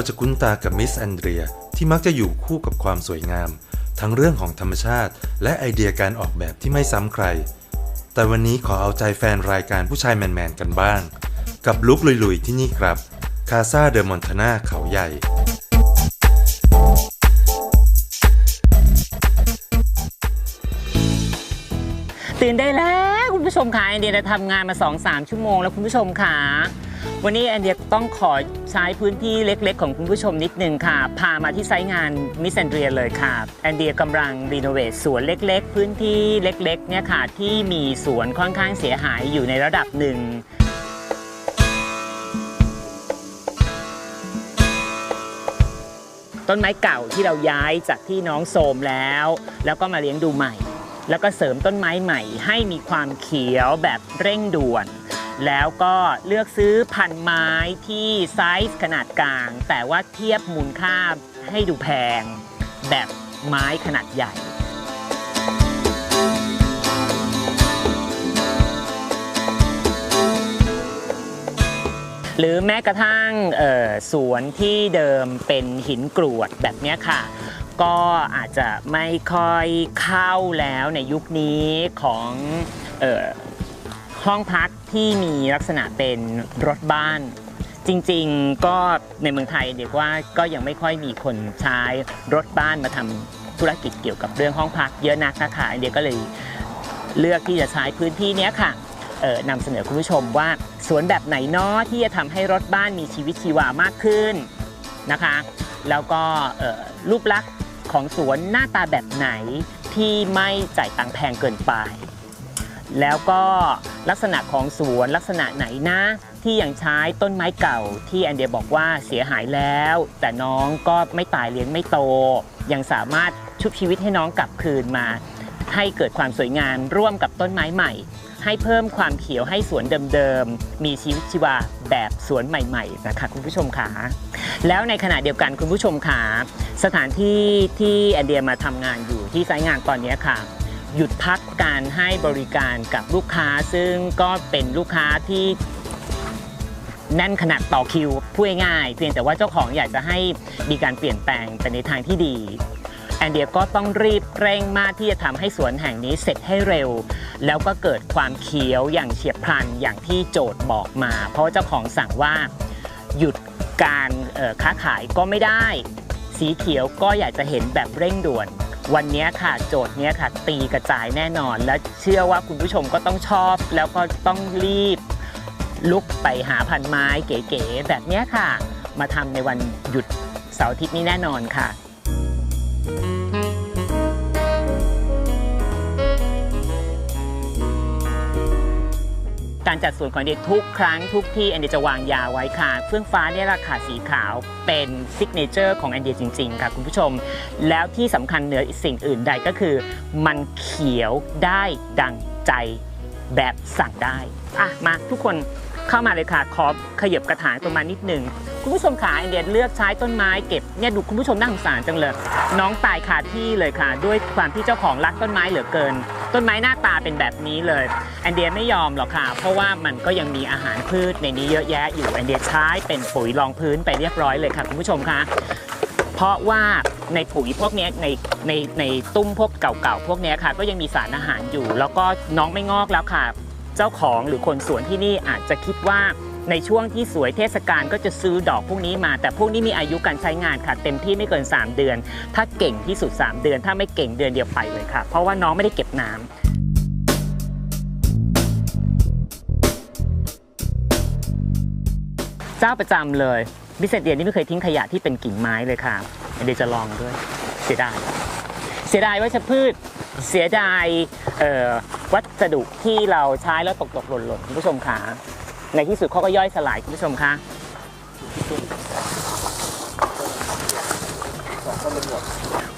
เราจะคุ้นตากับมิสแอนเดรียที่มักจะอยู่คู่กับความสวยงาม ทั้งเรื่องของธรรมชาติ และไอเดียการออกแบบที่ไม่ซ้ำใคร แต่วันนี้ขอเอาใจแฟนรายการผู้ชายแมนๆกันบ้าง กับลุกลุยๆที่นี่ครับคาซาเดอมอนทนาเขาใหญ่ตื่นได้แล้วคุณผู้ชมค่ะแอนเดียทำงานมา 2-3 ชั่วโมงแล้วคุณผู้ชมค่ะ วันนี้แอนเดียต้องขอใช้พื้นที่เล็กๆ ของคุณผู้ชมนิดนึงค่ะ พามาที่ไซต์งานมิสแอนเดียเลยค่ะ แอนเดียกำลังรีโนเวทสวนเล็กๆ พื้นที่เล็กๆเนี่ยค่ะที่มีสวนค่อนข้างเสียหายอยู่ในระดับหนึ่งต้นไม้เก่าที่เราย้ายจากที่น้องโทรมแล้ว แล้วก็มาเลี้ยงดูใหม่ แล้วก็เสริมต้นไม้ใหม่ ให้มีความเขียวแบบเร่งด่วน แล้วก็เลือกซื้อพันไม้ที่ไซส์ขนาดกลาง แต่ว่าเทียบมูลค่าให้ดูแพง แบบไม้ขนาดใหญ่ หรือแม้กระทั่งสวนที่เดิมเป็นหินกรวดแบบนี้ค่ะก็อาจจะไม่ค่อยเข้าแล้วในยุคนี้ของ ห้องพักที่มีลักษณะเป็นรถบ้าน จริงๆก็ในเมืองไทยเดียกว่าก็ยังไม่ค่อยมีคนใช้รถบ้านมาทำธุรกิจเกี่ยวกับเรื่องห้องพักเยอะนักนะคะเดียก็เลยเลือกที่จะใช้พื้นที่นี้ค่ะนำเสนอคุณผู้ชมว่าสวนแบบไหนเนาะที่จะทำให้รถบ้านมีชีวิตชีวามากขึ้นนะคะ แล้วก็รูปลักษณ์ของสวนหน้าตาแบบไหนที่ไม่จ่ายตังค์แพงเกินไป แล้วก็ลักษณะของสวนลักษณะไหนนะ ที่ยังใช้ต้นไม้เก่าที่แอนเดียบอกว่าเสียหายแล้ว แต่น้องก็ไม่ตายเลี้ยงไม่โต ยังสามารถชุบชีวิตให้น้องกลับคืนมา ให้เกิดความสวยงามร่วมกับต้นไม้ใหม่ ให้เพิ่มความเขียวให้สวนเดิมๆมีชีวิตชีวาแบบสวนใหม่ๆนะคะคุณผู้ชมขาแล้วในขณะเดียวกันคุณผู้ชมขาสถานที่ที่แอนเดียมาทำงานอยู่ที่ไซต์งานตอนนี้ค่ะ หยุดพักการให้บริการกับลูกค้า ซึ่งก็เป็นลูกค้าที่แน่นขนาดต่อคิวพูดง่ายเพียงแต่ว่าเจ้าของอยากจะให้มีการเปลี่ยนแปลงไปในทางที่ดีแอนเดียก็ต้องรีบเร่งมากที่จะทำให้สวนแห่งนี้เสร็จให้เร็ว แล้วก็เกิดความเขียวอย่างเฉียบพลันอย่างที่โจทย์บอกมา เพราะเจ้าของสั่งว่าหยุดการค้าขายก็ไม่ได้ สีเขียวก็อยากจะเห็นแบบเร่งด่วน วันนี้ค่ะโจทย์เนี้ยค่ะ ตีกระจายแน่นอน และเชื่อว่าคุณผู้ชมก็ต้องชอบ แล้วก็ต้องรีบลุกไปหาพันไม้เก๋ๆแบบเนี้ยค่ะ มาทำในวันหยุดเสาร์อาทิตย์นี้แน่นอนค่ะ การจัดสวนของเดียทุกครั้งทุกที่แอนเดียจะวางยาไว้ค่ะเฟื่องฟ้าเนี่ยราคาสีขาวเป็นซิกเนเจอร์ของแอนเดียจริง ๆ ค่ะคุณผู้ชม แล้วที่สำคัญเหนือสิ่งอื่นใดก็คือ มันเขียวได้ดังใจแบบสั่งได้อะมาทุกคนเข้ามาเลยค่ะขอขยับกระถางประมาณนิดหนึ่งคุณผู้ชมขาแอนเดียเลือกใช้ต้นไม้เก็บเนี่ยดูคุณผู้ชมน่าสงสารจังเลย น้องตายคาที่เลยค่ะ ด้วยความที่เจ้าของรักต้นไม้เหลือเกิน ต้นไม้หน้าตาเป็นแบบนี้เลยแอนเดียไม่ยอมหรอกค่ะ เพราะว่ามันก็ยังมีอาหารพืชในนี้เยอะแยะอยู่แอนเดียใช้เป็นปุ๋ยรองพื้นไปเรียบร้อยเลยค่ะคุณผู้ชมคะเพราะว่าในปุ๋ยพวกนี้ในในในตุ้มพวกเก่าๆพวกนี้ค่ะ ก็ยังมีสารอาหารอยู่ แล้วก็น้องไม่งอกแล้วค่ะ เจ้าของหรือคนสวนที่นี่อาจจะคิดว่า ในช่วงที่สวยเทศกาลก็จะซื้อดอกพวกนี้มา แต่พวกนี้มีอายุการใช้งานค่ะ เต็มที่ไม่เกิน 3 เดือน ถ้าเก่งที่สุด 3 เดือน ถ้าไม่เก่งเดือนเดียวไปเลยค่ะ เพราะว่าน้องไม่ได้เก็บน้ำเจ้าประจำเลยบิเซเดียนี่ไม่เคยทิ้งขยะที่เป็นกิ่งไม้เลยค่ะเดี๋ยวจะลองด้วยเสียดายเสียดายวัชพืชเสียดายวัสดุที่เราใช้แล้วตกตกหล่นหล่นคุณผู้ชมคะ ในที่สุดเขาก็ย่อยสลายคุณผู้ชมคะ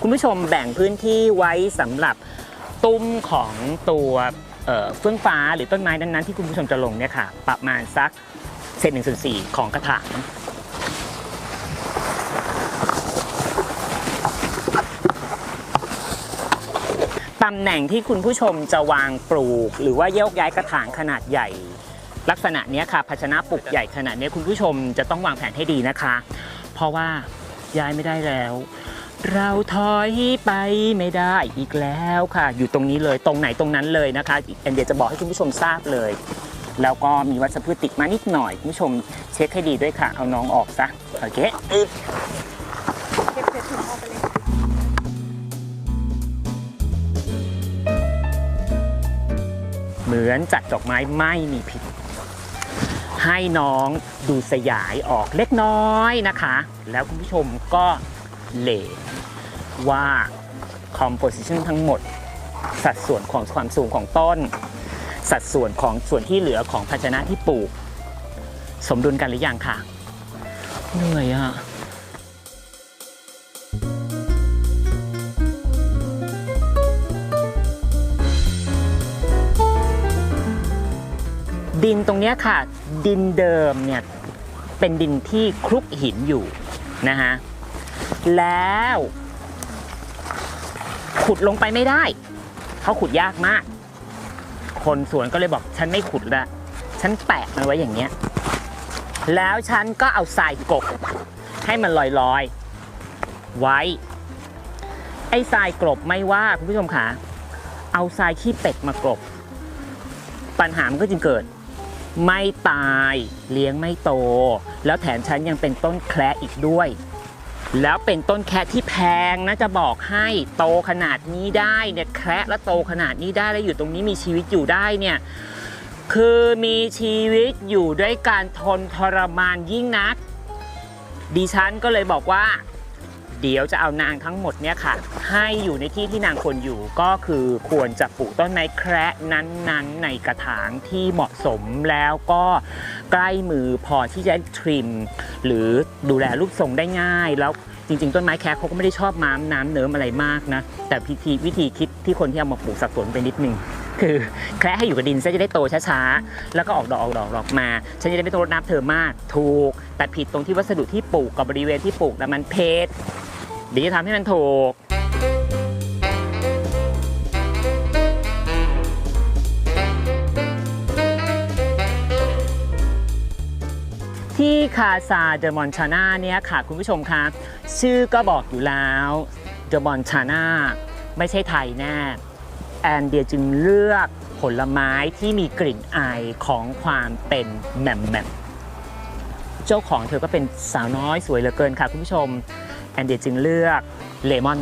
คุณผู้ชมแบ่งพื้นที่ไว้สำหรับตุ้มของตัวเฟื่องฟ้าหรือต้นไม้นั้นๆที่คุณผู้ชมจะลงเนี่ยค่ะ ประมาณสักเศษหนึ่งส่วนสี่ของกระถางตำแหน่งที่คุณผู้ชมจะวางปลูก หรือว่าโยกย้ายกระถางขนาดใหญ่ ลักษณะนี้ค่ะภาชนะปลูกใหญ่ขนาดนี้คุณผู้ชมจะต้องวางแผนให้ดีนะคะ เพราะว่าย้ายไม่ได้แล้ว เราถอยไปไม่ได้อีกแล้วค่ะ อยู่ตรงนี้เลยตรงไหนตรงนั้นเลยนะคะแอนเดียจะบอกให้คุณผู้ชมทราบเลย แล้วก็มีวัชพืชติดมานิดหน่อยคุณผู้ชมเช็คให้ดีด้วยค่ะ เอาน้องออกซะโอเคเก็บเศษถุงออกไปเลยเหมือนจัดดอกไม้ไม่มีพิษ ให้น้องดูสยายออกเล็กน้อยนะคะ แล้วคุณผู้ชมก็เลว่า composition ทั้งหมด สัดส่วนของความสูงของต้น สัดส่วนของส่วนที่เหลือของภาชนะที่ปลูก สมดุลกันหรือยังค่ะ เหนื่อยอะ ดินตรงนี้ค่ะ ดินเดิมเนี่ยเป็นดินที่คลุกหินอยู่นะฮะแล้ว ขุดลงไปไม่ได้เขาขุดยากมาก คนสวนก็เลยบอกฉันไม่ขุดละฉันแปะมันไว้อย่างเงี้ยแล้วฉันก็เอาทรายกบให้มันลอยๆไว้ ไอ้ทรายกลบไม่ว่าคุณผู้ชมคะเอาทรายขี้เป็ดมากลบ ปัญหามันก็จึงเกิด ไม่ตายเลี้ยงไม่โต แล้วแถมฉันยังเป็นต้นแคระอีกด้วย แล้วเป็นต้นแคระที่แพงนะจะบอกให้โตขนาดนี้ได้เนี่ยแคระแล้วโตขนาดนี้ได้แล้วอยู่ตรงนี้มีชีวิตอยู่ได้เนี่ยคือมีชีวิตอยู่ด้วยการทนทรมานยิ่งนัก ดิฉันก็เลยบอกว่า เดี๋ยวจะเอานางทั้งหมดเนี่ยค่ะ ให้อยู่ในที่ที่นางควรอยู่ก็คือควรจะปลูกต้นไม้แคระนั้นๆ ในกระถางที่เหมาะสมแล้วก็ใกล้มือพอที่จะทริม หรือดูแลรูปทรงได้ง่ายแล้วจริงๆ ต้นไม้แคระเขาก็ไม่ได้ชอบน้ำน้ำเนิ้มอะไรมากนะ แต่พิธีวิธีคิดที่คนที่เอามาปลูกสับสนไปนิดนึง คือแคระให้อยู่กับดินซะจะได้โตช้าๆ แล้วก็ออกดอกออกดอกออกมาฉันจะได้ไม่ต้องรดน้ำเธอมาก ถูก แต่ผิดตรงที่วัสดุที่ปลูกกับบริเวณที่ปลูกนะมันเพช ดี๋ยวทำให้มันถูกที่คาซาเดอมอนชาน่าเนี่ยค่ะคุณผู้ชมคะชื่อก็บอกอยู่แล้วเดอมอนชาน่าไม่ใช่ไทยแน่แอนเดียจึงเลือกผลไม้ที่มีกลิ่นอายของความเป็นแหม่มแหม่มเจ้าของเธอก็เป็นสาวน้อยสวยเหลือเกินค่ะคุณผู้ชม แอนเดียจึงเลือกเลมอน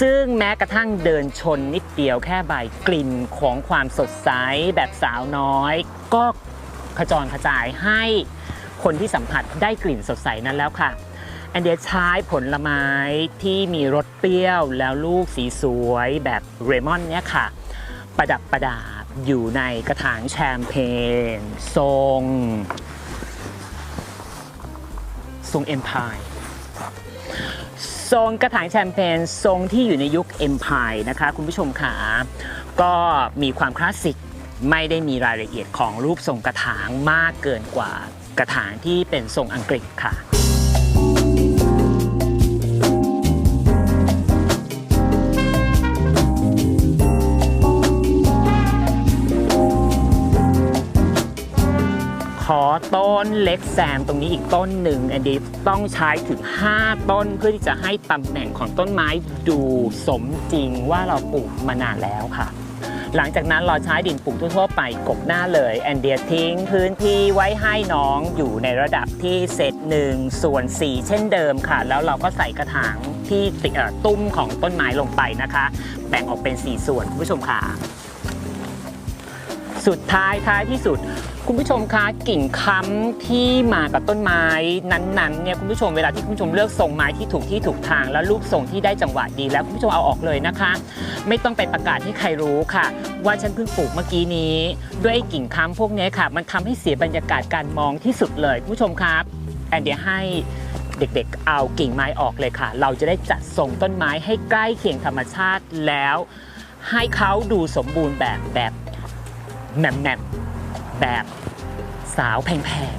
ซึ่งแม้กระทั่งเดินชนนิดเดียวแค่ใบกลิ่นของความสดใสแบบสาวน้อย ก็ขจรกระจายให้คนที่สัมผัสได้กลิ่นสดใสนั้นแล้วค่ะแอนเดียใช้ผลไม้ที่มีรสเปรี้ยวแล้วลูกสีสวยแบบเรมอนเนี่ยค่ะ ประดับประดาอยู่ในกระถางแชมเปญทรง ทรงเอ็มพาย ทรงกระถางแชมเปญทรงที่อยู่ในยุคเอ็มพายนะคะ คุณผู้ชมขาก็มีความคลาสสิกไม่ได้มีรายละเอียดของรูปทรงกระถางมากเกินกว่ากระถางที่เป็นทรงอังกฤษค่ะ ต้นเล็กแซมตรงนี้อีกต้นหนึ่งอันนี้ต้องใช้ถึง 5 ต้นเพื่อที่จะให้ตำแหน่งของต้นไม้ดูสมจริงว่าเราปลูกมานานแล้วค่ะ หลังจากนั้นเราใช้ดินปลูกทั่วๆไปกบหน้าเลยแอนเดียทิ้งพื้นที่ไว้ให้น้องอยู่ในระดับที่เศษหนึ่งส่วน4เช่นเดิมค่ะ แล้วเราก็ใส่กระถางที่ติดเอ่อตุ้มของต้นไม้ลงไปนะคะ แบ่งออกเป็น 4 ส่วนคุณผู้ชมค่ะ สุดท้ายท้ายที่สุด คุณผู้ชมคะกิ่งค้ำที่มากับต้นไม้นั้นๆเนี่ยคุณผู้ชมเวลาที่คุณผู้ชมเลือกทรงไม้ที่ถูกที่ถูกทาง แล้วรูปทรงที่ได้จังหวะดี แล้วคุณผู้ชมเอาออกเลยนะคะ ไม่ต้องไปประกาศให้ใครรู้ค่ะ ว่าฉันเพิ่งปลูกเมื่อกี้นี้ ด้วยกิ่งค้ำพวกนี้ค่ะ มันทำให้เสียบรรยากาศการมองที่สุดเลยคุณผู้ชมครับแอนเดียให้เด็กๆ เอากิ่งไม้ออกเลยค่ะ เราจะได้จัดทรงต้นไม้ให้ใกล้เคียงธรรมชาติแล้ว ให้เขาดูสมบูรณ์แบบแบบแหม่ม แบบสาวแพง